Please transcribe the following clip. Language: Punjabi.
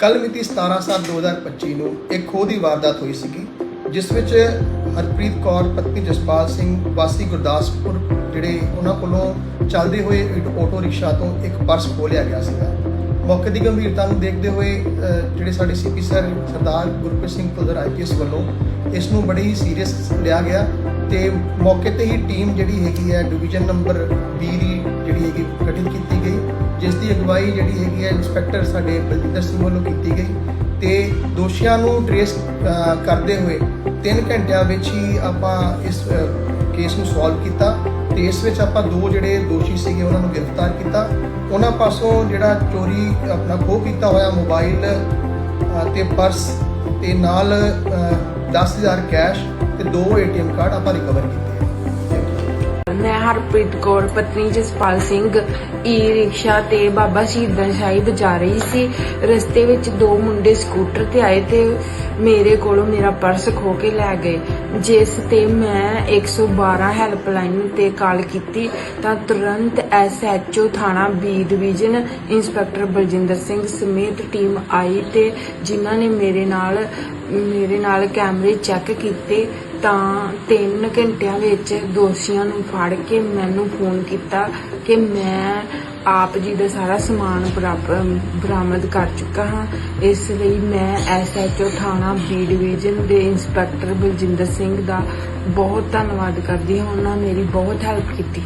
ਕੱਲ ਮਿਤੀ 17/7/2025 ਨੂੰ ਇੱਕ ਖੋਹ ਦੀ ਵਾਰਦਾਤ ਹੋਈ ਸੀਗੀ, ਜਿਸ ਵਿੱਚ ਹਰਪ੍ਰੀਤ ਕੌਰ, ਪਤਨੀ ਜਸਪਾਲ ਸਿੰਘ, ਵਾਸੀ ਗੁਰਦਾਸਪੁਰ, ਜਿਹੜੇ ਉਹਨਾਂ ਕੋਲੋਂ ਚੱਲਦੇ ਹੋਏ ਇੱਕ ਆਟੋ ਰਿਕਸ਼ਾ ਤੋਂ ਇੱਕ ਪਰਸ ਖੋਲਿਆ ਗਿਆ ਸੀਗਾ। ਮੌਕੇ ਦੀ ਗੰਭੀਰਤਾ ਨੂੰ ਦੇਖਦੇ ਹੋਏ ਜਿਹੜੇ ਸਾਡੇ CP sir Sardar Gurpreet Singh Kuldar IPS ਵੱਲੋਂ ਇਸ ਨੂੰ ਬੜੀ ਹੀ ਸੀਰੀਅਸ ਲਿਆ ਗਿਆ ਤੇ ਮੌਕੇ ਤੇ ਹੀ ਟੀਮ ਜਿਹੜੀ ਹੈਗੀ ਹੈ, ਡਿਵੀਜ਼ਨ ਨੰਬਰ 20 ਦੀ ਜਿਸ ਜਿਹੜੀ ਹੈਗੀ ਹੈ ਇੰਸਪੈਕਟਰ ਸਾਡੇ ਬਲਜਿੰਦਰ ਸਿੰਘ ਵੱਲੋਂ ਕੀਤੀ ਗਈ ਤੇ ਦੋਸ਼ੀਆਂ ਨੂੰ ਟ੍ਰੇਸ ਕਰਦੇ ਹੋਏ 3 ਘੰਟਿਆਂ ਵਿੱਚ ਹੀ ਆਪਾਂ ਇਸ ਕੇਸ ਨੂੰ ਸੋਲਵ ਕੀਤਾ ਤੇ ਇਸ ਵਿੱਚ ਆਪਾਂ ਦੋ ਜਿਹੜੇ ਦੋਸ਼ੀ ਸੀਗੇ ਉਹਨਾਂ ਨੂੰ ਗ੍ਰਿਫਤਾਰ ਕੀਤਾ। ਉਹਨਾਂ ਪਾਸੋਂ ਜਿਹੜਾ ਚੋਰੀ ਆਪਣਾ ਖੋਹ ਕੀਤਾ ਹੋਇਆ ਮੋਬਾਈਲ ਅ, ਤੇ ਪਰਸ ਤੇ ਨਾਲ ਅ, 10000 ਕੈਸ਼ ਤੇ ਦੋ ਏਟੀਐਮ ਕਾਰਡ ਆਪਾਂ ਰਿਕਵਰ ਕੀਤੇ। ਮੈਂ ਹਰਪ੍ਰੀਤ ਕੌਰ, ਪਤਨੀ ਜਸਪਾਲ ਸਿੰਘ। ਈ ਰਿਕਸ਼ਾ ਤੇ ਬਾਬਾ ਸ਼ਹੀਦਾਂ ਸ਼ਾਹੀ ਜਾ ਰਹੀ ਸੀ। ਰਸਤੇ ਵਿੱਚ ਦੋ ਮੁੰਡੇ ਸਕੂਟਰ ਤੇ ਆਏ ਤੇ ਮੇਰੇ ਕੋਲੋਂ ਮੇਰਾ ਪਰਸ ਖੋ ਕੇ ਲੈ ਗਏ। ਜਿਸ ਤੇ ਮੈਂ 112 ਹੈਲਪਲਾਈਨ ਤੇ ਕਾਲ ਕੀਤੀ ਤਾਂ ਤੁਰੰਤ ਐਸਐਚਓ ਥਾਣਾ B division inspector Baljinder Singh ਸਮੇਤ ਟੀਮ ਆਈ ਤੇ ਜਿਨ੍ਹਾਂ ਨੇ ਮੇਰੇ ਨਾਲ ਮੇਰੇ ਨਾਲ ਕੈਮਰੇ ਚੈੱਕ ਕੀਤੇ ਤਾਂ 3 ਘੰਟਿਆਂ ਵਿੱਚ ਦੋਸ਼ੀਆਂ ਨੂੰ ਫੜ ਕੇ ਮੈਨੂੰ ਫੋਨ ਕੀਤਾ ਕਿ ਮੈਂ ਆਪ ਜੀ ਦਾ ਸਾਰਾ ਸਮਾਨ ਬਰਾਬਰ ਬਰਾਮਦ ਕਰ ਚੁੱਕਾ ਹਾਂ। ਇਸ ਲਈ ਮੈਂ ਐਸਐਚਓ ਥਾਣਾ ਬੀ ਡਿਵੀਜ਼ਨ ਦੇ ਇੰਸਪੈਕਟਰ ਬਲਜਿੰਦਰ ਸਿੰਘ ਦਾ ਬਹੁਤ ਧੰਨਵਾਦ ਕਰਦੀ ਹਾਂ। ਉਹਨਾਂ ਮੇਰੀ ਬਹੁਤ ਹੈਲਪ ਕੀਤੀ।